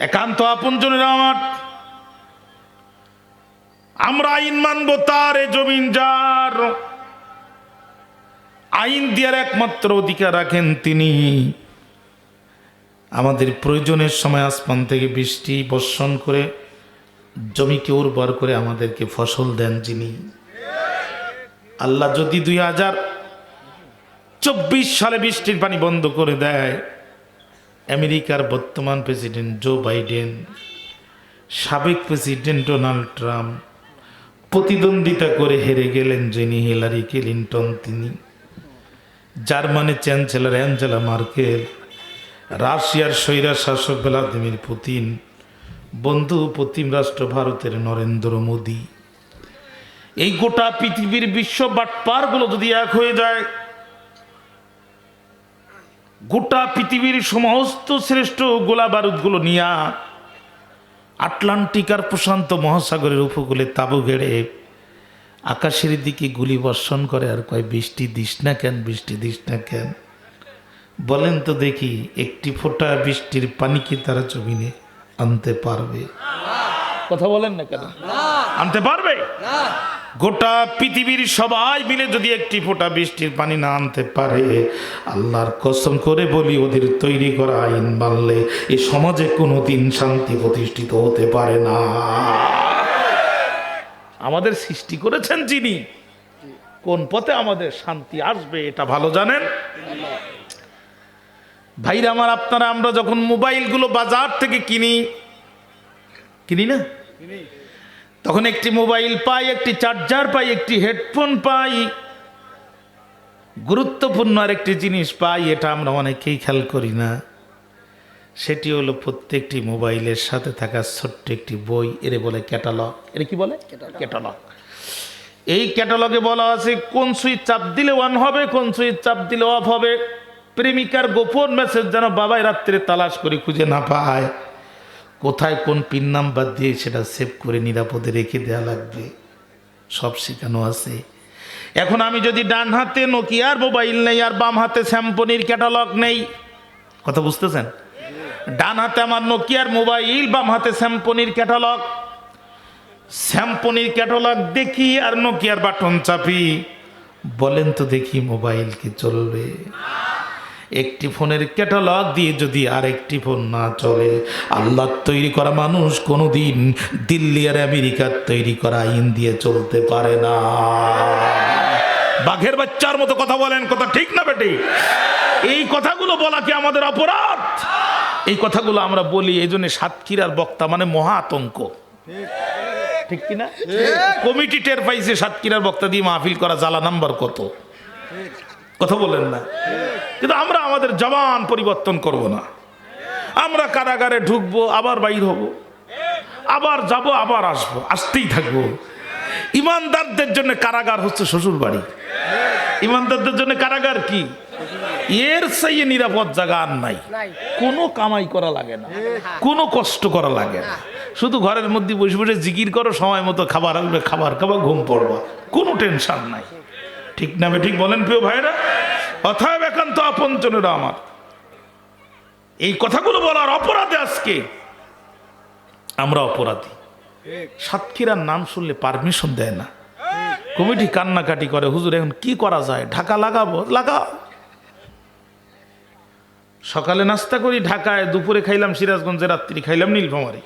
একান্ত আপনজনের আমার। আমরা আইন মানবো তার এ জমিন যার। আইন দেওয়ার একমাত্র অধিকার রাখেন তিনি। আমাদের প্রয়োজনের সময় আসমান থেকে বৃষ্টি বর্ষণ করে জমিকে উর্বর করে আমাদেরকে ফসল দেন যিনি। আল্লাহ যদি দুই হাজার চব্বিশ সালে বৃষ্টির পানি বন্ধ করে দেয় আমেরিকার বর্তমান প্রেসিডেন্ট জো বাইডেন, সাবেক প্রেসিডেন্ট ডোনাল্ড ট্রাম্প, প্রতিদ্বন্দ্বিতা করে হেরে গেলেন যিনি হিলারি ক্লিন্টন তিনি, জার্মানির চ্যান্সেলর অ্যাঞ্জেলা মার্কেল, রাশিয়ার স্বৈরা শাসক ভ্লাদিমির পুতিন, বন্ধু প্রতিম রাষ্ট্র ভারতের নরেন্দ্র মোদী। এই গোটা পৃথিবীর বিশ্ব বাটপারগুলো যদি এক হয়ে যায় গোটা পৃথিবীর সমস্ত শ্রেষ্ঠ গোলা বারুদগুলো নিয়া আটলান্টিক আর প্রশান্ত মহাসাগরের উপকূলে তাবু গেড়ে আকাশের দিকে গুলি বর্ষণ করে আর কয় বৃষ্টি দিস না কেন বৃষ্টি দিস না কেন? বলেন তো দেখি একটি ফোঁটা বৃষ্টির পানি কি তারা জমিনে আনতে পারবে? কথা বলেন না কেন? আনতে পারবে? গোটা পৃথিবীর সবাই মিলে যদি একটি ফোঁটা বৃষ্টির পানি না আনতে পারে, আল্লাহর কসম করে বলি, ওদের তৈরি করা আইন মানলে এ সমাজে কোনো দিন শান্তি প্রতিষ্ঠিত হতে পারে না। আমাদের সৃষ্টি করেছেন যিনি, কোন পথে আমাদের শান্তি আসবে এটা ভালো জানেন? ভাইরা আমার, আপনারা, আমরা যখন মোবাইলগুলো বাজার থেকে কিনি কিনি না? তখন একটি মোবাইল পাই একটি চার্জার পাই একটি হেডফোন পাই। গুরুত্বপূর্ণ আর একটি জিনিস পাই এটা আমরা অনেকেই খেয়াল করি না। সেটি হলো প্রত্যেকটি মোবাইলের সাথে থাকা ছোট্ট একটি বই এরে বলে ক্যাটালগ। এর কি বলে? ক্যাটালগ। এই ক্যাটালগে বলা আছে কোন সুইচ চাপ দিলে অন হবে কোন সুইচ চাপ দিলে অফ হবে। প্রেমিকার গোপন মেসেজ যেন বাবাই রাত্রে তালাশ করে খুঁজে না পায়। কোথায় কোন পিন নাম্বার দিয়ে সেটা সেভ করে নিরাপদে রেখে দেওয়া লাগবে। সব শেখানো আছে। এখন আমি যদি ডান হাতে নোকিয়ার মোবাইল নেই আর বাম হাতে শ্যাম্পনির ক্যাটালগ নেই, কথা বুঝতেছেন? ডান হাতে আমার নোকিয়ার মোবাইল, বাম হাতে শ্যাম্পনির ক্যাটালগ। স্যাম্পনির ক্যাটালগ দেখি আর নোকিয়ার বাটন চাপি। বলেন তো দেখি মোবাইল কি চলবে। একটি ফোনের ক্যাটালগ দিয়ে যদি আরেকটি ফোন না চলে আল্লাহ তৈরি করা মানুষ কোনোদিন দিল্লি আর আমেরিকার তৈরি করা আইন দিয়ে চলতে পারে না। বাঘের বাচ্চার মতো কথা বলেন কথা ঠিক না বেটি? এই কথাগুলো বলা কি আমাদের অপরাধ? এই কথাগুলো আমরা বলি এই জন্য সাতক্ষীরার বক্তা মানে মহা আতঙ্ক। ঠিক কিনা? কমিটি টের পাইছে সাতক্ষীরার বক্তা দিয়ে মাহফিল করা জ্বালা নাম্বার কত? কথা বলেন না। কিন্তু আমরা আমাদের জবান পরিবর্তন করব না। আমরা কারাগারে ঢুকবো, আবার বাইর হব। আবার যাব, আবার আসব, আসতেই থাকব। ইমানদারদের জন্য কারাগার হচ্ছে শ্বশুর বাড়ি ইমানদারদের জন্য কারাগার কি? এর সাইয়ে নিরাপদ জায়গা আর নাই। কোনো কামাই করা লাগে না, কোনো কষ্ট করা লাগে না। শুধু ঘরের মধ্যে বসে বসে জিকির করো, সময় মতো খাবার আসবে, খাবার খাবার ঘুম পড়বা। কোনো টেনশন নাই। ঠিক না ঠিক বলেন প্রিয় ভাইরা অথায় একান্ত আপনজনেরা আমার। এই কথাগুলো বলার অপরাধে আজকে আমরা অপরাধী। সাতক্ষীরার নাম শুনলে পারমিশন দেয় না। কমিটি কান্নাকাটি করে, হুজুর, এখন কি করা যায়? ঢাকা লাগাবো? লাগাও। সকালে নাস্তা করি, ঢাকায় দুপুরে খাইলাম সিরাজগঞ্জে, রাত্রি খাইলাম নীলফামারি।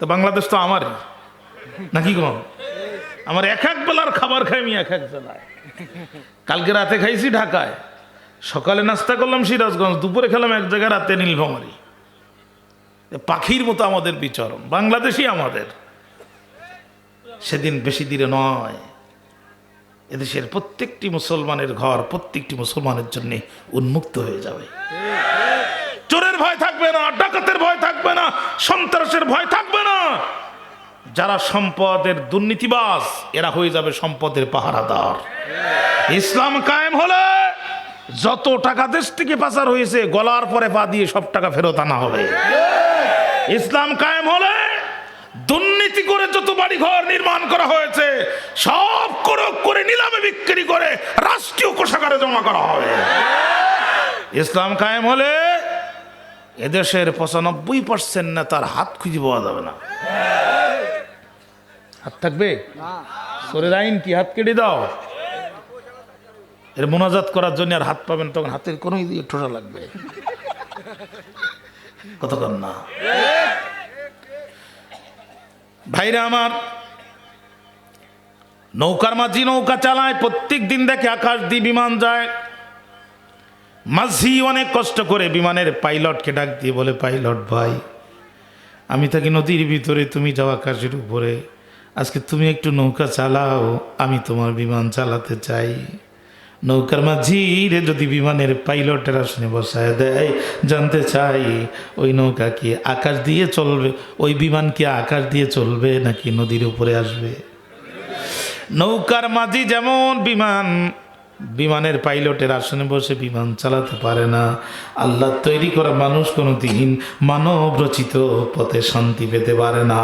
তো বাংলাদেশ তো আমারই। নাকি কম? আমার এক এক বেলার খাবার খাই আমি এক এক বেলায়। কালকে রাতে খাইছি ঢাকায়। সকালে নাস্তা করলাম সিরাজগঞ্জ, দুপুরে খেলাম এক জায়গায়, রাতে নীলফামারি। পাখির মতো আমাদের বিচরণ, বাংলাদেশই আমাদের। সেদিন বেশি দিনে নয়, এদেশের প্রত্যেকটি মুসলমানের ঘর প্রত্যেকটি মুসলমানের জন্য উন্মুক্ত হয়ে যাবে। চোরের ভয় থাকবে না, ডাকাতের ভয় থাকবে না, সন্ত্রাসের ভয় থাকবে না। যারা সম্পদের দুর্নীতিবাজ, এরা হয়ে যাবে সম্পদের পাহারাদার। ইসলাম কায়েম হলে যত টাকা দেশ থেকে পাচার হয়েছে, গলার পরে পা দিয়ে সব টাকা ফেরত আনা হবে। ইসলাম কায়েম হলে দুর্নীতি করে যত বাড়ি ঘর নির্মাণ করা হয়েছে, সব করক করে নিলামে বিক্রি করে রাষ্ট্রীয় কোষাগারে জমা করা হবে। ইসলাম কায়েম হলে এদেশের পঁচানব্বই পার্সেন্ট নেতার হাত খুঁজে পাওয়া যাবে না। হাত থাকবে? শরীর আইন কি, হাত কেটে দাও। এর মোনাজাত করার জন্য আর হাত পাবেন তখন হাতের কোনো ঠোঁটা লাগবে। কতক্ষণ না। ভাইরা আমার, নৌকার মাঝি নৌকা চালায়, প্রত্যেক দিন দেখে আকাশ দিয়ে বিমান যায়। মাঝি অনেক কষ্ট করে বিমানের পাইলটকে ডাক দিয়ে বলে, পাইলট ভাই, আমি থাকি নদীর ভিতরে, তুমি যাও আকাশের উপরে। আজকে তুমি একটু নৌকা চালাও, আমি তোমার বিমান চালাতে চাই। নৌকার মাঝিরে যদি বিমানের পাইলটের আসনে বসায় দেয়, জানতে চাই ওই নৌকা কি আকাশ দিয়ে চলবে, ওই বিমান কি আকাশ দিয়ে চলবে নাকি নদীর উপরে আসবে? নৌকার মাঝি যেমন বিমান, বিমানের পাইলটের আসনে বসে বিমান চালাতে পারে না। আল্লাহ তৈরি করা মানুষ কোনো দিন মানব রচিত পথে শান্তি পেতে পারে না।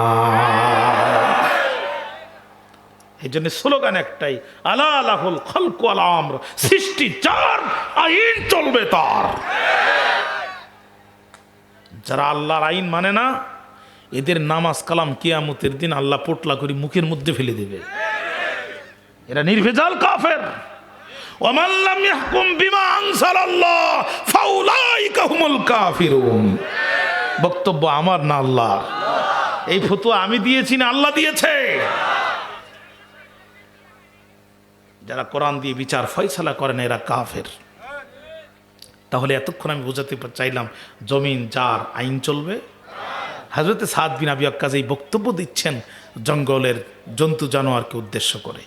এই জন্য স্লোগান একটাই, আলা আলাহুল খলকু আলাম সৃষ্টি চার, আইন চলবে তার যারা আল্লাহর আইন মানে না, এদের নামাজ কালাম কিয়ামতের দিন আল্লাহ পোটলা করে মুখের মধ্যে ফেলে দেবে। এরা নির্ভেজাল কাফের। বক্তব্য আমার না আল্লাহ এই ফতুয়া আমি দিয়েছি না আল্লাহ দিয়েছে? যারা কোরআন দিয়ে বিচার ফয়সালা করেন, এরা কাফের। তাহলে এতক্ষণ আমি বোঝাতে চাইলাম, জমিন যার আইন চলবে? হাজরতে সাদ বিন আবি আক্কাজ এই বক্তব্য দিচ্ছেন জঙ্গলের জন্তু জানোয়ারকে উদ্দেশ্য করে।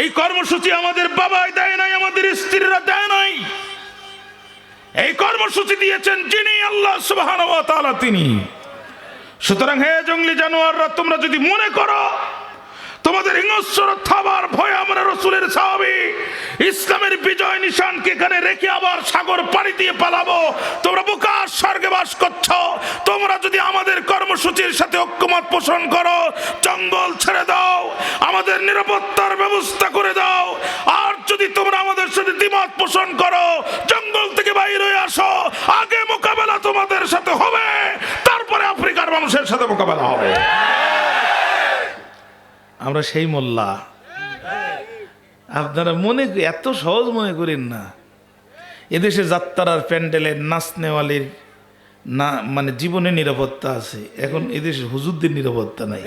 এই কর্মসূচি আমাদের বাবাই দেয় নাই, আমাদের স্ত্রীরা দেয় নাই। এই কর্মসূচি দিয়েছেন যিনি আল্লাহ সুবহান তিনি। সুতরাং হে জঙ্গলি জানোয়াররা, তোমরা যদি মনে করো তোমাদের হিংস্র থাবার ভয় আমরা রসুলের সাহাবি ইসলামের বিজয় নিশানকে এখানে রেখে আবার সাগর পাড়ি দিয়ে পালাবো। তোমরা বোকার স্বর্গে বাস করছ। তোমরা যদি আমাদের কর্মসূচির সাথে ঐক্যমত পোষণ করো, জঙ্গল ছেড়ে দাও, আমাদের নিরাপত্তার ব্যবস্থা করে দাও। আর যদি তোমরা আমাদের সাথে দ্বিমত পোষণ করো, জঙ্গল থেকে বাইরে হয়ে আসো, আগে মোকাবেলা তোমাদের সাথে হবে, তারপরে আফ্রিকার মানুষের সাথে মোকাবেলা হবে। আমরা সেই মোল্লা। আপনারা মনে এত সহজ মনে করেন না। এদেশে যাত্রার প্যান্ডেলের নাচ নেওয়ালির না মানে জীবনে নিরাপত্তা আছে। এখন এদেশে হুজুরদের নিরাপত্তা নাই।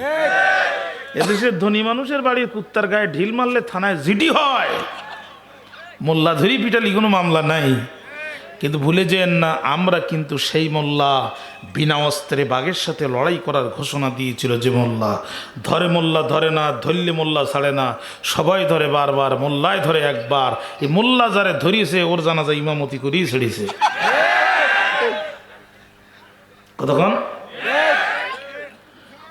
এদেশের ধনী মানুষের বাড়ির কুত্তার গায়ে ঢিল মারলে থানায় জিডি হয়। মোল্লা ধরি পিটালি কোনো মামলা নাই। কিন্তু ভুলে যেন না আমরা কিন্তু সেই মোল্লা বিনা অস্ত্রে বাঘের সাথে লড়াই করার ঘোষণা দিয়েছিল যে মোল্লা ধরে মোল্লা ধরে না ধরলে মোল্লা ছাড়ে না সবাই ধরে বারবার মোল্লায় ধরে একবার এই মোল্লা যারে ধরিয়েছে ওর জানাজা ইমামতি করিয়ে ছেড়েছে। কতক্ষণ?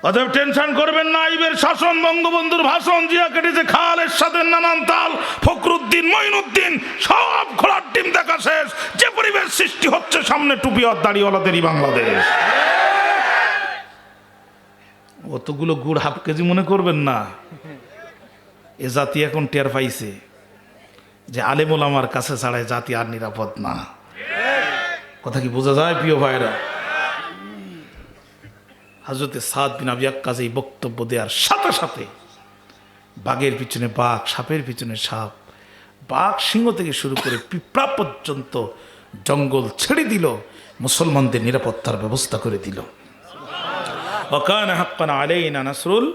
অতএব টেনশন করবেন না, আইবের শাসন, বঙ্গবন্ধুর ভাষণ, জিয়া কেটেছে খালের সাথে নানান তাল, ফখরুদ্দিন, মঈনুদ্দিন, সব খোলার টিম দেখা শেষ। যে পরিবেশ সৃষ্টি হচ্ছে সামনে টুপি আর দাড়িওয়ালাদেরই বাংলাদেশ। অতগুলো গুড় হাফ কেজি মনে করবেন না। এ জাতি এখন টের পাইছে যে আলেমুল আমার কাছে ছাড়াই জাতি আর নিরাপদ না। কথা কি বোঝা যায়, প্রিয় ভাইরা? হাজরতে সাদ বিন আবি আক্কাজ এই বক্তব্য দেওয়ার সাথে সাথে বাঘের পিছনে বাঘ, সাপের পিছনে সাপ, বাঘ সিংহ থেকে শুরু করে পিঁপড়া পর্যন্ত জঙ্গল ছেড়ে দিল, মুসলমানদের নিরাপত্তার ব্যবস্থা করে দিল। ওকান হাক্কান আলাইনা নাসরুল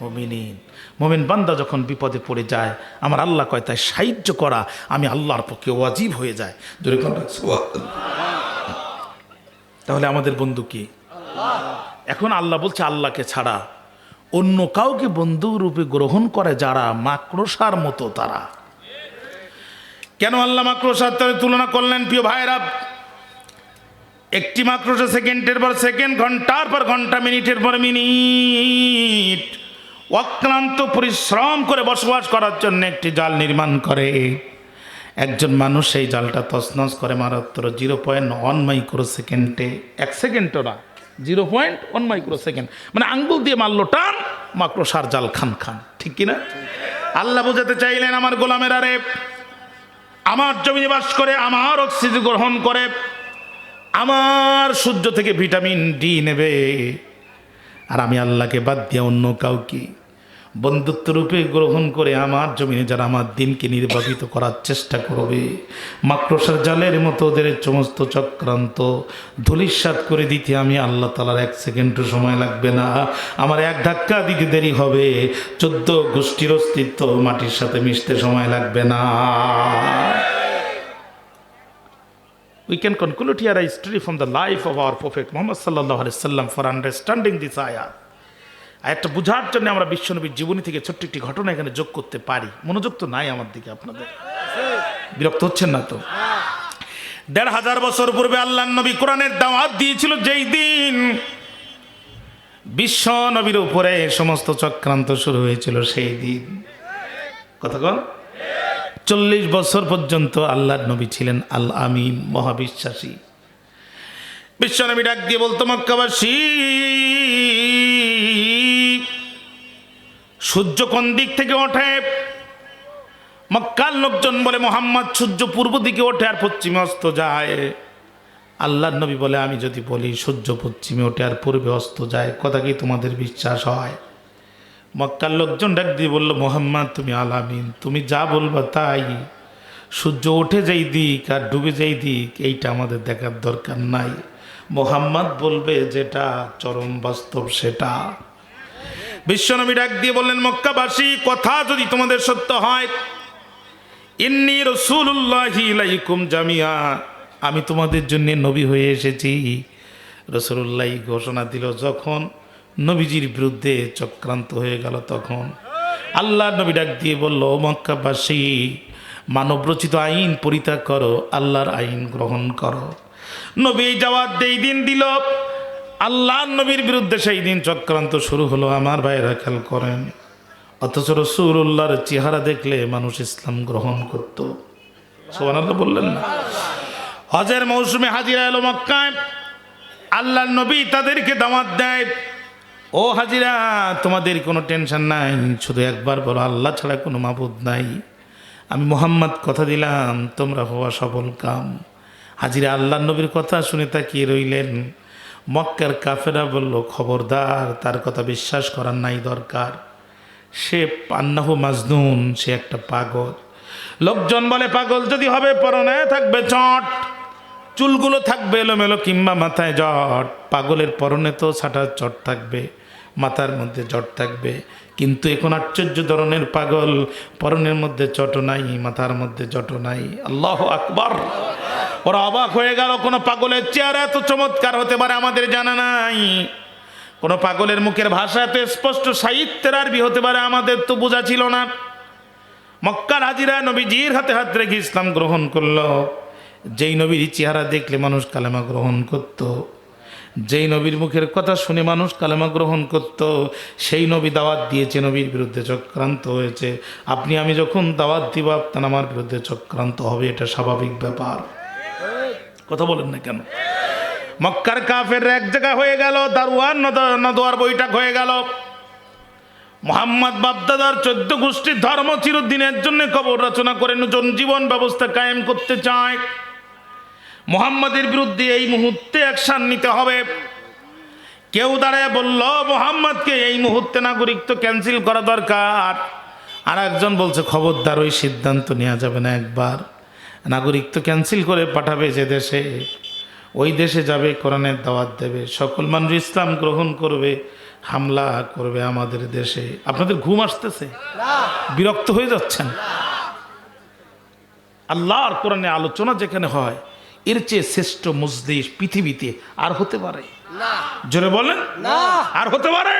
মুমিনিন। মোমিন বান্দা যখন বিপদে পড়ে যায়, আমার আল্লাহ কয়, তাই সাহায্য করা, আমি আল্লাহর পক্ষে ওয়াজিব হয়ে যায়। তাহলে আমাদের বন্ধু কি? এখন আল্লাহ বলছে, আল্লাহকে ছাড়া অন্য কাউকে বন্ধু রূপে গ্রহণ করে যারা মাকড়সার মতো তারা। কেন আল্লাহ মাকড়সার তাদের তুলনা করলেন প্রিয় ভাইরা একটি মাকড়সা সেকেন্ডের পর সেকেন্ড, ঘণ্টার পর ঘণ্টা, মিনিটের পর মিনিট। অক্লান্ত পরিশ্রম করে বসবাস করার জন্য একটি জাল নির্মাণ করে। একজন মানুষ সেই জালটা তছনছ করে মারাত্র জিরো পয়েন্ট ওয়ান মাইক্রো সেকেন্ডে এক সেকেন্ডও না। Zero point one micro second মানে আঙ্গুল দিয়ে মারলো টান সার জাল খান খান। ঠিক কিনা? আল্লাহ বোঝাতে চাইলেন আমার গোলামের আরে আমার জমি বাস করে, আমার অক্সিজেন গ্রহণ করে, আমার সূর্য থেকে ভিটামিন ডি নেবে। আর আমি আল্লাহকে বাদ দিয়ে অন্য কাউকে বন্ধুত্ব রূপে গ্রহণ করে আমার জমিনে যারা আমার দিনকে নির্বাপিত করার চেষ্টা করবে, মাকড়সার জালের মতো ওদের সমস্ত চক্রান্ত ধুলিস্বাদ করে দিতে আমি আল্লাহ তালার এক সেকেন্ডও সময় লাগবে না আমার এক ধাক্কা দিতে দেরি হবে, চোদ্দ গোষ্ঠীর অস্তিত্ব মাটির সাথে মিশতে সময় লাগবে না We can conclude here a history from the life of our Prophet Muhammad sallallahu alaihi wasallam for understanding this. একটা বোঝার জন্য আমরা বিশ্বনবীর জীবনী থেকে ছোট্ট একটি ঘটনা এখানে যোগ করতে পারি। মনোযোগ তো নাই আমার দিকে আপনাদের। বিরক্ত হচ্ছেন না তো? দেড় হাজার বছর পূর্বে আল্লাহ নবী কোরআনের দাওয়াত দিয়েছিল, যেই দিন বিশ্ব নবীর উপরে সমস্ত চক্রান্ত শুরু হয়েছিল, সেই দিন। কথা কন। চল্লিশ বছর পর্যন্ত আল্লাহর নবী ছিলেন আল আমিন মহাবিশ্বাসী। বিশ্বনবী ডাক দিয়ে বলতো, মক্কাবাসী সূর্য কোন দিক থেকে ওঠে? মক্কার লোকজন বলে, মোহাম্মদ, সূর্য পূর্ব দিকে ওঠে আর পশ্চিমে অস্ত যায়। আল্লাহ নবী বলে, আমি যদি বলি, সূর্য পশ্চিমে ওঠে আর পূর্বে অস্ত যায়, কথা কি তোমাদের বিশ্বাস হয়? মক্কার লোকজন ডাক দিয়ে বলল, মোহাম্মদ, তুমি আলামিন, তুমি যা বলবা তাই। সূর্য ওঠে যেই দিক আর ডুবে যেই দিক, এইটা আমাদের দেখার দরকার নাই। মোহাম্মদ বলবে, যেটা চরম বাস্তব, সেটা। বিশ্বনবী ডাক দিয়ে বললেন, মক্কাবাসী, কথা যদি তোমাদের সত্য হয়, ইন্নি রসুল্লাহি জামিয়া। আমি তোমাদের জন্য নবী হয়ে এসেছি। রসুল্লাহ ঘোষণা দিল, যখন নবীজির বিরুদ্ধে চক্রান্ত হয়ে গেল, তখন আল্লাহ নবী ডাক দিয়ে বলল মক্কাবাসী, মানবরচিত আইন পরিত্যাগ করো, আল্লাহর আইন গ্রহণ করো। নবী যাওয়ার যেই দিন দিল আল্লাহ নবীর বিরুদ্ধে সেই দিন চক্রান্ত শুরু হলো, আমার ভাইরা খেয়াল করেন। অথচ রসুল্লাহর চেহারা দেখলে মানুষ ইসলাম গ্রহণ করত। সোহান বললেন না। হজের মৌসুমে হাজিরা এলো মক্কায় আল্লাহ নবী তাদেরকে দামাত দেয়। ও হাজিরা, তোমাদের কোনো টেনশন নাই, শুধু একবার বলো, আল্লাহ ছাড়া কোনো মাবুদ নাই। আমি মোহাম্মদ কথা দিলাম, তোমরা হওয়া সফল কাম। হাজিরা আল্লাহ নবীর কথা শুনে তাকিয়ে রইলেন। মক্কার কাফেরা বলল, খবরদার, তার কথা বিশ্বাস করার নাই দরকার। সে পান্নাহ মাজনুন, সে একটা পাগল। লোকজন বলে, পাগল যদি হবে, পরনে থাকবে চট, চুলগুলো থাকবে এলোমেলো কিংবা মাথায় জট। পাগলের পরনে তো ছাটার চট থাকবে, মাথার মধ্যে জট থাকবে। কিন্তু এখন আশ্চর্য ধরনের পাগল, পরনের মধ্যে চট নাই, মাথার মধ্যে জট নাই। আল্লাহ আকবর। ওরা অবাক হয়ে গেল, কোনো পাগলের চেহারা এত চমৎকার হতে পারে আমাদের জানা নাই কোনো পাগলের মুখের ভাষা এত স্পষ্ট, সাহিত্যের আরবি হতে পারে আমাদের তো বোঝা ছিল না মক্কার হাজিরা নবীজির হাতে হাত রেখে ইসলাম গ্রহণ করল যেই নবীর চেহারা দেখলে মানুষ কালেমা গ্রহণ করত। যেই নবীর মুখের কথা শুনে মানুষ কালেমা গ্রহণ করত। সেই নবী দাওয়াত দিয়েছে, নবীর বিরুদ্ধে চক্রান্ত হয়েছে আপনি, আমি যখন দাওয়াত দিব, আপনার আমার বিরুদ্ধে চক্রান্ত হবে, এটা স্বাভাবিক ব্যাপার কথা বলেন না কেন? মক্কার কাফের এক জায়গা হয়ে গেল, দারুয়ান নদ- নদোয়ার বৈঠক হয়ে গেল। মোহাম্মদ বাপদাদার চোদ্দ গোষ্ঠীর ধর্ম চিরদিনের জন্য কবর রচনা করে নতুন জীবন ব্যবস্থা কায়েম করতে চায়। মোহাম্মদের বিরুদ্ধে এই মুহূর্তে অ্যাকশন নিতে হবে। কেউ দাঁড়ায় বলল, মোহাম্মদকে এই মুহূর্তে নাগরিকত্ব ক্যান্সেল করা দরকার। আর একজন বলছে, খবরদার, ওই সিদ্ধান্ত নেওয়া যাবে না একবার। নাগরিকত্ব ক্যান্সেল করে পাঠাবে যে দেশে। ওই দেশে যাবে কোরআনের দাওয়াত দেবে। সকল মানুষ ইসলাম গ্রহণ করবে, হামলা করবে আমাদের দেশে। আপনাদের ঘুম আসতেছে? বিরক্ত হয়ে যাচ্ছেন? আল্লাহর কোরআনে আলোচনা যেখানে হয়, এর চেয়ে শ্রেষ্ঠ মজলিস পৃথিবীতে আর হতে পারে। জোরে বলেন? আর হতে পারে?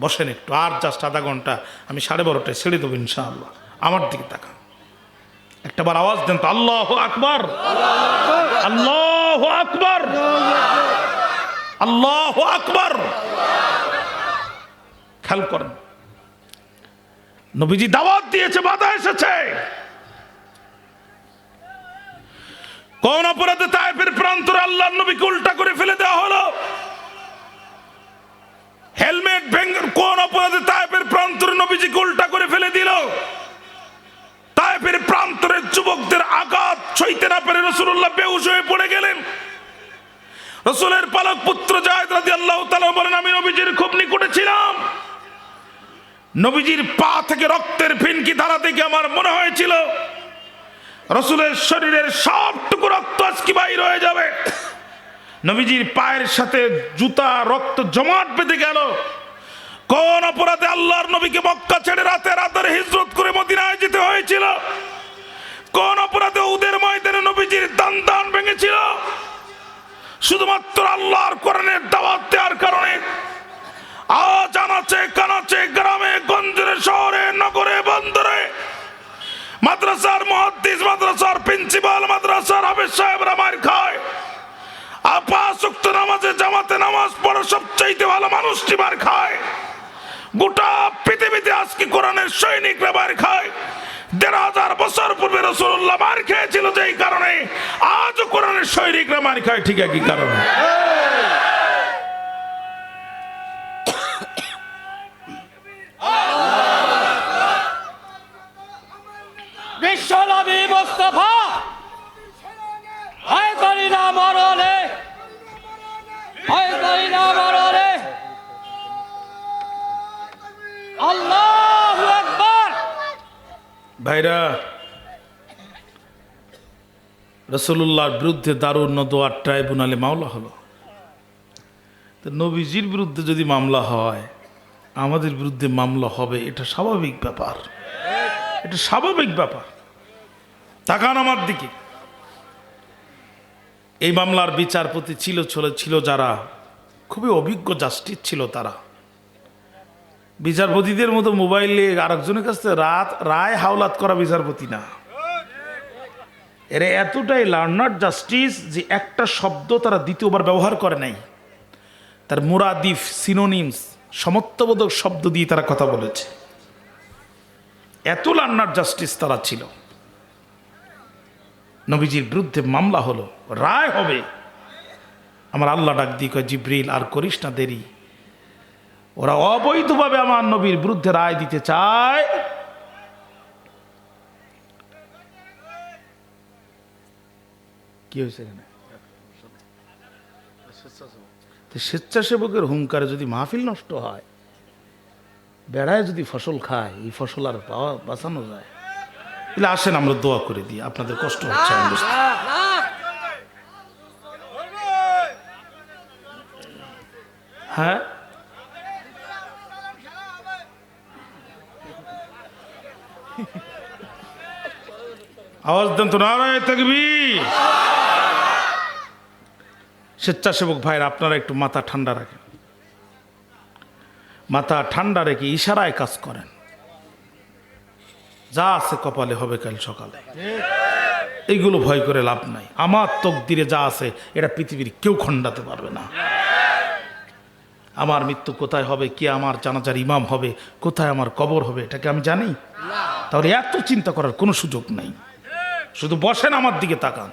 বসেন একটু, আর জাস্ট আধা ঘণ্টা। আমি সাড়ে বারোটায় ছেড়ে দেবো ইনশাআল্লাহ। আমার দিকে তাকান। একটা বার আওয়াজ দেন তো, আল্লাহ আকবর। আল্লাহ আকবর। আল্লাহ আকবর। খেয়াল করেন। নবীজি দাওয়াত দিয়েছে, বাধা এসেছে। কোন অপরাধে তাইফের প্রান্তরে আল্লাহ নবীকে উল্টা করে ফেলে দেওয়া হলো? হেলমেট ভেঙে কোন অপরাধে তাইফের প্রান্তরে নবীজিকে উল্টা করে ফেলে দিল? তাইফের প্রান্তরের যুবকদের আঘাত সইতে না পেরে রসুল্লাহ বেউস হয়ে পড়ে গেলেন। রসুলের পালক পুত্র জায়দ রাজি আল্লাহ বলেন, আমি নবীজির খুব নিকটে ছিলাম। নবীজির পা থেকে রক্তের ফিনকি ধারা থেকে আমার মনে হয়েছিল, রসুলের শরীরের সবটুকু রক্ত আজকে বাইর হয়ে যাবে। নবীজির পায়ের সাথে জুতা রক্ত জমাট বেঁধে গেল। কোন অপরাধে আল্লাহর নবীকে মক্কা ছেড়ে রাতে রাতের হিজরত করে মদিনায় যেতে হয়েছিল? কোন অপরাধে উদের ময়দানে নবীজির দান দান ভেঙেছিল? শুধুমাত্র আল্লাহর কোরআনের দাওয়াত দেওয়ার কারণে। আজ আনাচে কানাচে গ্রামে গঞ্জে শহরে, নগরে, বন্দরে মাদ্রাসার মহাদ্দিস, মাদ্রাসার প্রিন্সিপাল, মাদ্রাসার হাফেজ সাহেবরা মার খায়। আপা সুক্ত নামাজে জামাতে নামাজ পড়ে সবচাইতে ভালো মানুষটি মার খায়। গোটা পৃথিবীতে আজকে কোরআনের সৈনিকরা মার খায়। দেড় হাজার বছর পূর্বে রসুল্লাহ মার খেয়েছিল যেই কারণে আজও কোরআনের সৈনিকরা মার খায়, ঠিক একই কারণে। বিশ্বনবী মুস্তফা না ভাইরা রসুল্লাহর বিরুদ্ধে দারুণ দোয়ার ট্রাইব্যুনালে মামলা হলো। তো নবীজির বিরুদ্ধে যদি মামলা হয়, আমাদের বিরুদ্ধে মামলা হবে, এটা স্বাভাবিক ব্যাপার। এটা স্বাভাবিক ব্যাপার। তাকান আমার দিকে। এই মামলার বিচারপতি ছিল ছিল যারা খুবই অভিজ্ঞ জাস্টিস ছিল তারা। বিচারপতিদের মতো মোবাইলে আরেকজনের কাছ থেকে রাত, রায় হাওলাত করা বিচারপতি না। এরা এতটাই লার্নার জাস্টিস যে একটা শব্দ তারা দ্বিতীয়বার ব্যবহার করে নাই। তার মুরাদিফ সিনোনিমস সমত্ববোধক শব্দ দিয়ে তারা কথা বলেছে। এত লার্নার জাস্টিস তারা ছিল। নবীজির বিরুদ্ধে মামলা হলো, রায় হবে। আমার আল্লাহ ডাক দিয়ে কয়, জিব্রিল, আর করিস না দেরি। ওরা অবৈধভাবে আমার নবীর বিরুদ্ধে রায় দিতে চায়। কি হয়েছে স্বেচ্ছাসেবকের হুঙ্কারে যদি মাহফিল নষ্ট হয়, বেড়ায় যদি ফসল খায়, এই ফসল আর পাওয়া, বাঁচানো যায়। তাহলে আসেন, আমরা দোয়া করে দিই। আপনাদের কষ্ট হচ্ছে হ্যাঁ? আওয়াজ দেন তো নারায় থাকবি স্বেচ্ছাসেবক ভাইয়ের আপনারা একটু মাথা ঠান্ডা রাখেন। মাথা ঠান্ডা রেখে ইশারায় কাজ করেন। যা আছে কপালে হবে কাল সকালে। এইগুলো ভয় করে লাভ নাই। আমার তকদিরে যা আছে, এটা পৃথিবীর কেউ খণ্ডাতে পারবে না। আমার মৃত্যু কোথায় হবে? কে আমার জানাজার ইমাম হবে? কোথায় আমার কবর হবে? এটাকে আমি জানি? তাহলে এত চিন্তা করার কোনো সুযোগ নাই। শুধু বসেন আমার দিকে তাকান।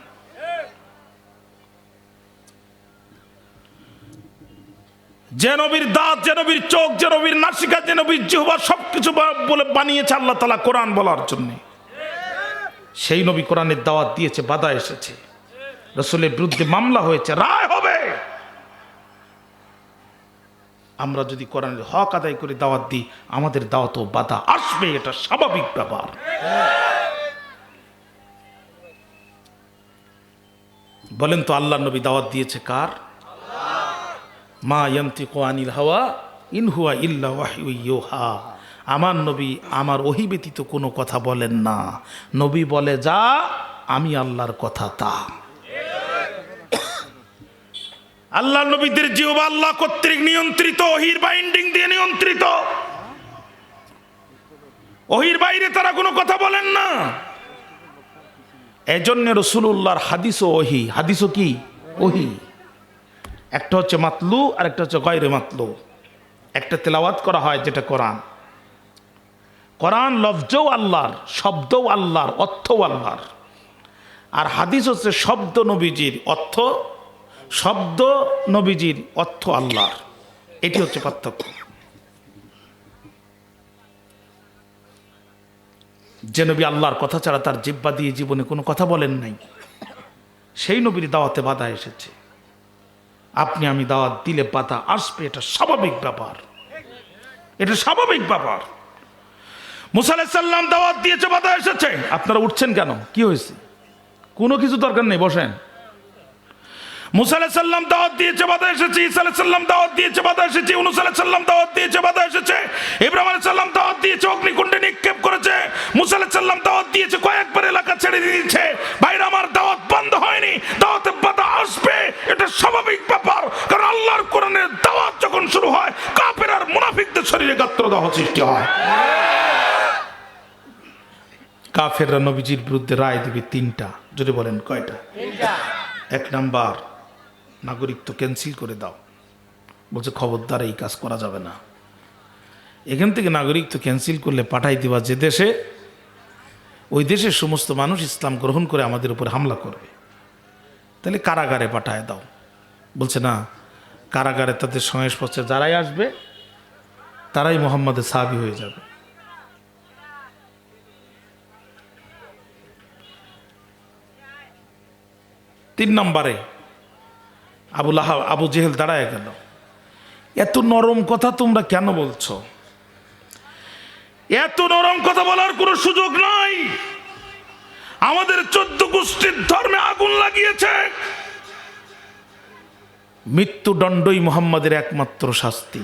যে নবীর দাঁত, যে নবীর চোখ, যে নবীর নাসিকা, যে নবীর জিহবা সবকিছু বলে বানিয়েছে আল্লাহ তালা কোরআন বলার জন্য। সেই নবী কোরআনের দাওয়াত দিয়েছে, বাধা এসেছে। রসুলের বিরুদ্ধে মামলা হয়েছে, রায় হবে আমরা যদি কোরআনের হক আদায় করে দাওয়াত দিই, আমাদের দাওয়াতও বাধা আসবে, এটা স্বাভাবিক ব্যাপার। বলেন তো আল্লাহ নবী দাওয়াত দিয়েছে কার? মা ইয়ান্তিকু আনিল হাওয়া, ইন হুয়া ইল্লা ওয়াহয়ু আমার নবী আমার ওহি ব্যতীত কোনো কথা বলেন না। নবী বলে, যা, আমি আল্লাহর কথা তা। আল্লাহ নবীদের জিহবা আল্লাহ কর্তৃক নিয়ন্ত্রিত, ওহির বাইন্ডিং দিয়ে নিয়ন্ত্রিত। ওহির বাইরে তারা কোনো কথা বলেন না। এজন্য রসুল্লাহর হাদিসও ওহি। হাদিসও কি? ওহি। একটা হচ্ছে মাতলু আর একটা হচ্ছে গয়রে মাতলু। একটা তেলাওয়াত করা হয় যেটা কোরআন। কোরআন লফজও আল্লাহর, শব্দও আল্লাহর, অর্থও আল্লাহর। আর হাদিস হচ্ছে শব্দ নবীজির অর্থ শব্দ নবীজির অর্থ আল্লাহর। এটি হচ্ছে পার্থক্য। যে নবী আল্লাহর কথা ছাড়া তার জিব্বা দিয়ে জীবনে কোনো কথা বলেন নাই, সেই নবীর দাওয়াতে বাধা এসেছে। আপনি আমি দাওয়াত দিলে বাধা আসবে, এটা স্বাভাবিক ব্যাপার। এটা স্বাভাবিক ব্যাপার। মুসা আলাইসাল্লাম দাওয়াত দিয়েছে, বাধা এসেছে। আপনারা উঠছেন কেন? কি হয়েছে? কোনো কিছু দরকার নেই, বসেন। দাওয়াত দিয়েছে বাধা এসেছে দাওয়াত দিয়েছে বাধা এসেছে দাওয়াত দিয়েছে বাধা এসেছে ইব্রাহিম আলাইসাল্লাম দাওয়াত দিয়েছে অগ্নিকুণ্ডে নিক্ষেপ করেছে দাওয়াত দিয়েছে কয়েকবার এলাকা ছেড়ে দিয়েছে আমার দাওয়াত বন্ধ হয়নি বাধা আসবে এটা স্বাভাবিক ব্যাপার কারণ আল্লাহর কোরআনের দাওয়াত যখন শুরু হয় কাপের আর মুনাফিকদের শরীরে গাত্রদাহ সৃষ্টি হয়। কাফেররা নবীজির বিরুদ্ধে রায় দিবে তিনটা যদি বলেন কয়টা? এক নাম্বার নাগরিক তো ক্যান্সেল করে দাও। বলছে, খবরদার, এই কাজ করা যাবে না। এখান থেকে নাগরিক তো ক্যান্সেল করলে পাঠাই দিবা যে দেশে, ওই দেশের সমস্ত মানুষ ইসলাম গ্রহণ করে আমাদের উপর হামলা করবে। তাহলে কারাগারে পাঠায় দাও। বলছে, না, কারাগারে তাদের সংস্পর্শে যারাই আসবে, তারাই মোহাম্মদের সাহাবি হয়ে যাবে। তিন নম্বরে আবু লাহা আবু জেহেল দাঁড়ায় গেল। এত নরম কথা তোমরা কেন বলছো? এত নরম কথা বলার কোনো সুযোগ নাই। আমাদের চোদ্দ গোষ্ঠীর ধর্মে আগুন লাগিয়েছে। মৃত্যুদণ্ডই মোহাম্মদের একমাত্র শাস্তি।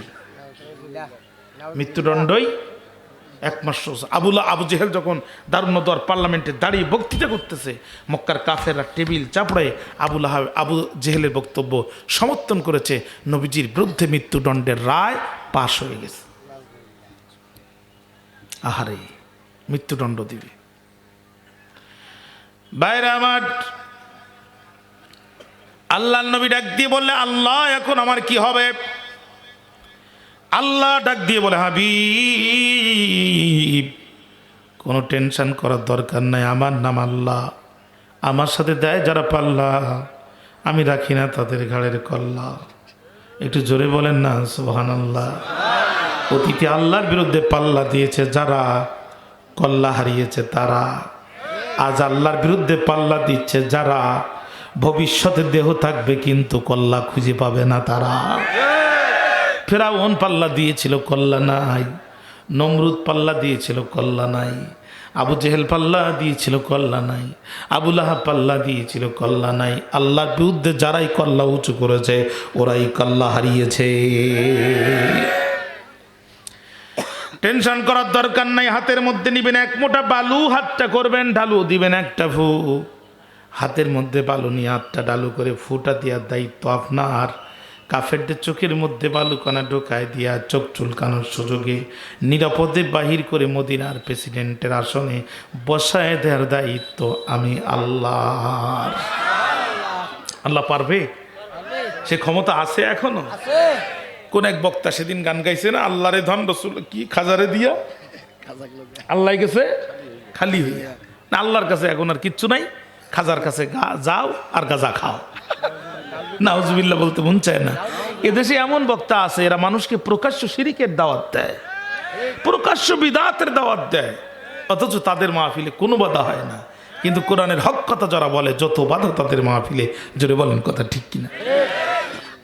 মৃত্যুদণ্ডই একমাত্র আবুল্লা আবু জেহেল যখন দারুণদর পার্লামেন্টে দাঁড়িয়ে বক্তৃতা করতেছে, মক্কার কাফেররা টেবিল চাপড়ে আবুল আহ, আবু জেহেলের বক্তব্য সমর্থন করেছে, নবীজির বিরুদ্ধে মৃত্যুদণ্ডের রায় পাশ হয়ে গেছে। আহারে, মৃত্যুদণ্ড দিবে। বাইরে আমার আল্লাহ নবী ডাক দিয়ে বললে, আল্লাহ, এখন আমার কি হবে? আল্লাহ ডাক দিয়ে বলে, হাবিব, কোনো টেনশন করার দরকার নাই, আমার নাম আল্লাহ। আমার সাথে দেয় যারা পাল্লা, আমি রাখি না তাদের ঘাড়ের কল্লা। একটু জোরে বলেন না সোহান আল্লাহ অতীতে আল্লাহর বিরুদ্ধে পাল্লা দিয়েছে যারা, কল্লা হারিয়েছে তারা। আজ আল্লাহর বিরুদ্ধে পাল্লা দিচ্ছে যারা, ভবিষ্যতে দেহ থাকবে কিন্তু কল্লা খুঁজে পাবে না তারা। ফেরাউন পাল্লা দিয়েছিল, কল্লা নাই। নমরুদ পাল্লা দিয়েছিল, কল্লা নাই। আবু জেহেল পাল্লা দিয়েছিল, কল্লা নাই। আবুল আহাব পাল্লা দিয়েছিল, কল্লা নাই। আল্লাহর বিরুদ্ধে যারাই কল্লা উঁচু করেছে, ওরাই কল্লা হারিয়েছে। টেনশন করার দরকার নাই, হাতের মধ্যে নিবেন এক মোটা বালু, হাতটা করবেন ঢালু, দিবেন একটা ফু। হাতের মধ্যে বালু নিয়ে হাতটা ডালু করে ফুটা দেওয়ার দায়িত্ব আপনার। কাফেরদের চোখের মধ্যে বালুকানা ঢোকায় দিয়া চোখ চুলকানোর সুযোগে নিরাপদে বাহির করে মদিনার প্রেসিডেন্টের আসনে বসায় দেওয়ার দায়িত্ব আমি আল্লাহ আল্লাহ পারবে? সে ক্ষমতা আছে এখনও? কোন এক বক্তা সেদিন গান গাইছে না আল্লাহরে ধন রসুল কি খাজারে দিয়া? আল্লাহ গেছে? খালি হইয়া না আল্লাহর কাছে এখন আর কিচ্ছু নাই। খাজার কাছে যাও আর গাজা খাও। নাউজুবিল্লাহ বলতে মন চায় না। এদেশে এমন বক্তা আছে, এরা মানুষকে প্রকাশ্য শিরিকের দাওয়াত দেয়, প্রকাশ্য বিদাতের দাওয়াত দেয়, অথচ তাদের মাহফিলে কোনো বাধা হয় না। কিন্তু কোরআনের হক কথা যারা বলে, যত বাধা তাদের মাহফিলে, জোরে বলেন কথা ঠিক কিনা?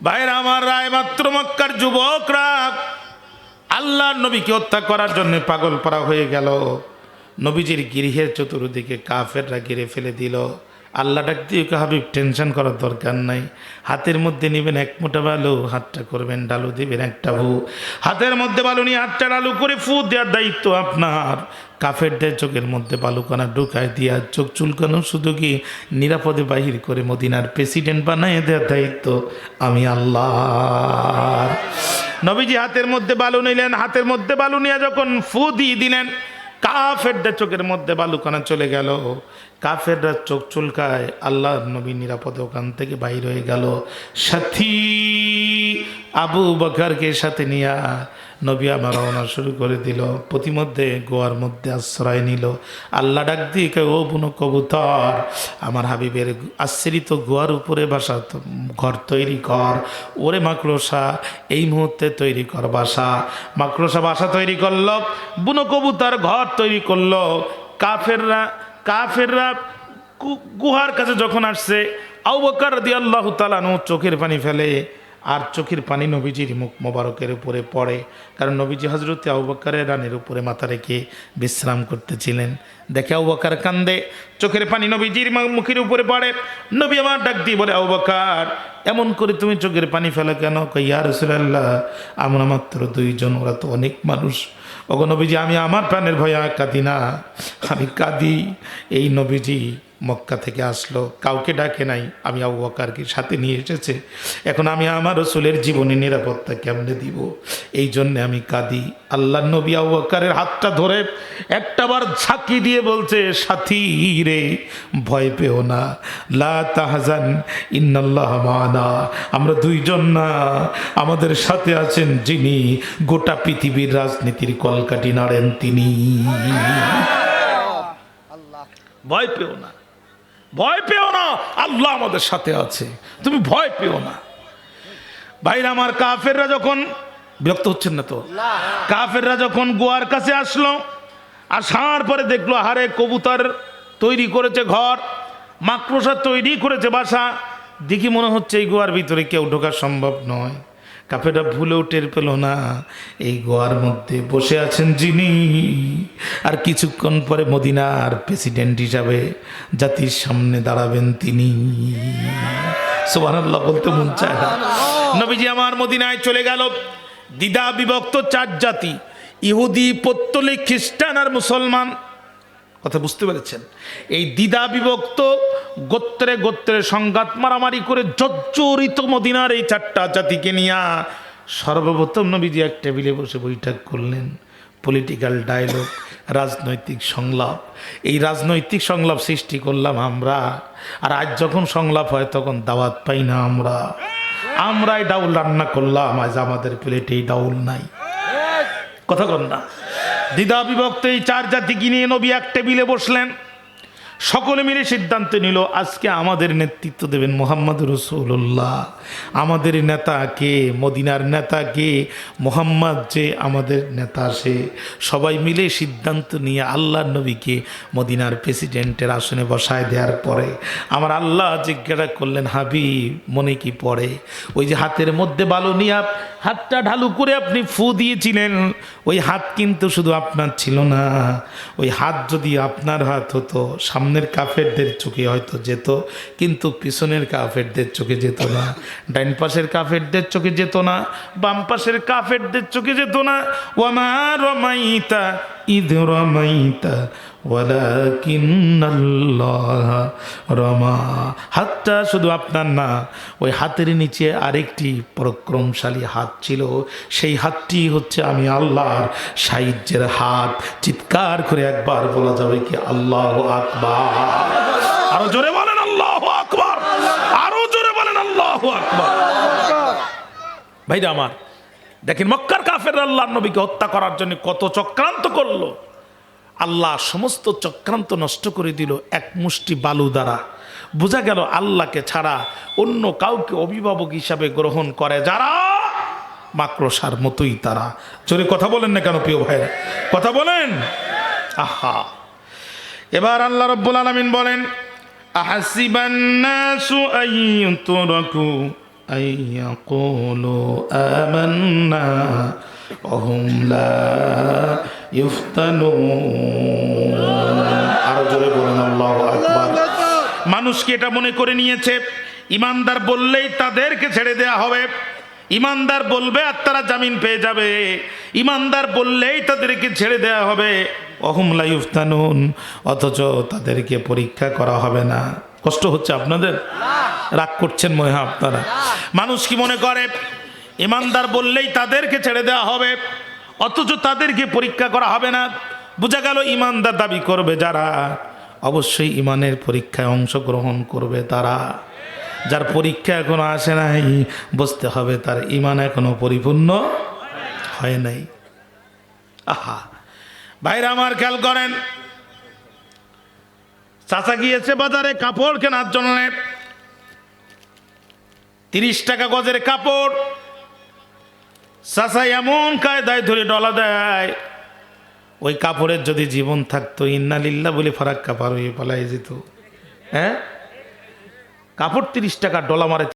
ভাইরা, আমার রায় মাত্র মক্কার যুবকরা, আল্লাহর নবীকে হত্যা করার জন্য পাগল পারা হয়ে গেল। নবীজির গৃহের চতুর্দিকে কাফেররা ঘিরে ফেলে দিল। আল্লাহ ডাক দিয়ে হাবিব টেনশন করার দরকার নাই। হাতের মধ্যে নেবেন এক মোটা বালু, হাতটা করবেন ডালু, দিবেন একটা ভু। হাতের মধ্যে বালু নিয়ে হাতটা ডালু করে ফু দেওয়ার দায়িত্ব আপনার। কাফেরদের চোখের মধ্যে বালুকানা ঢুকায় দিয়া চোখ চুলকানো শুধু কি নিরাপদে বাহির করে মদিনার প্রেসিডেন্ট বানায় দেওয়ার দায়িত্ব আমি আল্লাহ নবীজি হাতের মধ্যে বালু নিলেন, হাতের মধ্যে বালু নিয়ে যখন ফু দিয়ে দিলেন কাফেরদের চোখের মধ্যে বালুকানা চলে গেল। কাফেররা চোখ চুলকায় আল্লাহ নবী নিরাপদে ওখান থেকে বাইর হয়ে গেল। সাথী। আবু বকারকে সাথে নিয়ে নবী আমার রওনা শুরু করে দিল। প্রতিমধ্যে গোয়ার মধ্যে আশ্রয় নিল। আল্লাহ ডাক দিয়ে কে ও বুনো কবুতর, আমার হাবিবের আশ্রিত গোয়ার উপরে বাসা ঘর তৈরি কর। ওরে মাকড়সা, এই মুহূর্তে তৈরি কর বাসা। মাকড়সা বাসা তৈরি করল, বুনো কবুতর ঘর তৈরি করল। কাফেররা কাফেররা গুহার কাছে যখন আসছে আউ বকর দিয়ে আল্লাহ তালানো চোখের পানি ফেলে আর চোখের পানি নবীজির মুখ মোবারকের উপরে পড়ে। কারণ নবীজি হজরতে আউ বকরের রানের উপরে মাথা রেখে বিশ্রাম করতেছিলেন। দেখে আউ বকর কান্দে। চোখের পানি নবীজির মুখের উপরে পড়ে। নবী আমার ডাক দিয়ে বলে আউ বকর, এমন করে তুমি চোখের পানি ফেলো কেন? কইয়া রসুল্লাহ আমরা মাত্র দুইজন, ওরা তো অনেক মানুষ। ওগো নবীজি, আমি আমার প্রাণের ভয়া কাঁদি না। আমি কাঁদি। এই নবীজি মক্কা থেকে আসলো। কাউকে ডাকে নাই। আমি আবু বকারকে সাথে নিয়ে এসেছে। এখন আমি আমার রসুলের জীবনে নিরাপত্তা কেমনে দিব? এই জন্যে আমি কাঁদি। আল্লাহ নবী আবু বকারের হাতটা ধরে একটাবার ঝাঁকি দিয়ে বলছে সাথী রে ভয় পেও না। লা তাহাজান ইন্নাল্লাহ মানা। আমরা দুইজন না। আমাদের সাথে আছেন যিনি। গোটা পৃথিবীর রাজনীতির কলকাটি নাড়েন তিনি। ভয় পেও না। ভয় পেও না, আল্লাহ আমাদের সাথে আছে। তুমি ভয় পেও না। ভাইরা, আমার কাফেররা যখন, বিরক্ত হচ্ছেন না তো? কাফেররা যখন গোয়ার কাছে আসলো, আসার পরে দেখল হারে কবুতর তৈরি করেছে ঘর, মাকড়সা তৈরি করেছে বাসা। দেখি মনে হচ্ছে এই গোয়ার ভিতরে কেউ ঢোকা সম্ভব নয়। কাফেররা ভুলেও টের পেল না। এই গোয়ার মধ্যে বসে আছেন যিনি। আর কিছুক্ষণ পরে মদিনার প্রেসিডেন্ট হিসাবে জাতির সামনে দাঁড়াবেন তিনি। সুবহানাল্লাহ বলতে মন চায় না। নবীজি আমার মদিনায় চলে গেল। দ্বিধা বিভক্ত চার জাতি ইহুদি পত্তলিক খ্রিস্টান আর মুসলমান। কথা বুঝতে পেরেছেন? এই দ্বিধা বিভক্ত গোত্রে গোত্রে সংঘাত মারামারি করে জর্জরিত মদিনার এই চারটা জাতিকে নিয়ে সর্বপ্রথম নবীজি এক টেবিলে বসে বৈঠক করলেন। পলিটিক্যাল ডায়লগ রাজনৈতিক সংলাপ। এই রাজনৈতিক সংলাপ সৃষ্টি করলাম আমরা। আর আজ যখন সংলাপ হয় তখন দাওয়াত পাই না আমরা। আমরাই ডাউল রান্না করলাম, আজ আমাদের প্লেটে ডাউল নাই। কথা কন না। দ্বিধা বিভক্ত এই চার জাতিকে নিয়ে নবী এক টেবিলে বসলেন। সকলে মিলে সিদ্ধান্ত নিল, আজকে আমাদের নেতৃত্ব দেবেন মোহাম্মদ রসুল্লাহ আমাদের নেতা কে? মদিনার নেতা কে? মোহাম্মদ যে আমাদের নেতা সে। সবাই মিলে সিদ্ধান্ত নিয়ে আল্লাহ নবীকে মদিনার প্রেসিডেন্টের আসনে বসায় দেওয়ার পরে আমার আল্লাহ জিজ্ঞাসা করলেন, হাবিব, মনে কি পড়ে? ওই যে হাতের মধ্যে বালু নিয়ে হাতটা ঢালু করে আপনি ফু দিয়েছিলেন। ওই হাত কিন্তু শুধু আপনার ছিল না। ওই হাত যদি আপনার হাত হতো সামনের কাফেরদের চোখে হয়তো যেত, কিন্তু পিছনের কাফেরদের চোখে যেত না। ডাইন পাশের কাফেরদের চোখে যেত না, বাম পাশের কাফেরদের চোখে যেত না। ওয়ামা রমাইতা, ইদ রমাইতা রমা। হাতটা শুধু আপনার না, ওই হাতের নিচে আরেকটি পরাক্রমশালী হাত ছিল। সেই হাতটি হচ্ছে আমি আল্লাহর সাহিত্যের হাত। চিৎকার করে একবার বলা যাবে কি আল্লাহ আকবার? আরও জোরে বলেন আল্লাহ আকবার। আরও জোরে বলেন আল্লাহ আকবার। ভাইরা আমার, দেখেন মক্কার কাফের আল্লাহ নবীকে হত্যা করার জন্য কত চক্রান্ত করল। আল্লাহ সমস্ত চক্রান্ত নষ্ট করে দিল এক মুষ্টি বালু দ্বারা। বোঝা গেল আল্লাহকে ছাড়া অন্য কাউকে অভিভাবক হিসাবে গ্রহণ করে যারা মাকড়সার মতোই তারা। জোরে কথা বলেন না কেন প্রিয় ভাইয়ের? কথা বলেন। আহা। এবার আল্লাহ রব্বুল আলমিন বলেন আহাসিবান্নাসু ওহুম লা আরও জোরে বলেন, আল্লাহু আকবার। মানুষ কি এটা মনে করে নিয়েছে? ইমানদার বললেই তাদেরকে ছেড়ে দেয়া হবে। ইমানদার বলবে, আর তারা জামিন পেয়ে যাবে। ইমানদার বললেই তাদেরকে ছেড়ে দেয়া হবে। অহমলা ইফতানুন, অথচ তাদেরকে পরীক্ষা করা হবে না। কষ্ট হচ্ছে আপনাদের? রাগ করছেন মনে আপনারা। মানুষ কি মনে করে? ইমানদার বললেই তাদেরকে ছেড়ে দেওয়া হবে, অথচ তাদেরকে পরীক্ষা করা হবে না। বোঝা গেল ইমানদার দাবি করবে যারা, অবশ্যই ইমানের পরীক্ষায় অংশগ্রহণ করবে তারা। যার পরীক্ষা এখনও আসে নাই, বুঝতে হবে তার ইমান এখনও পরিপূর্ণ হয় নাই। আহা, ভাইরা আমার খেয়াল করেন, চাচা গিয়েছে বাজারে কাপড় কেনার জন্য। তিরিশ টাকা গজের কাপড় চাচা এমন কায়দায় ধরে ডলা দেয়, ওই কাপড়ের যদি জীবন থাকতো ইন্নালিল্লা বলে ফারাক কাপড় হয়ে পালাই যেত। হ্যাঁ? কাপড় তিরিশ টাকা, ডলা মারে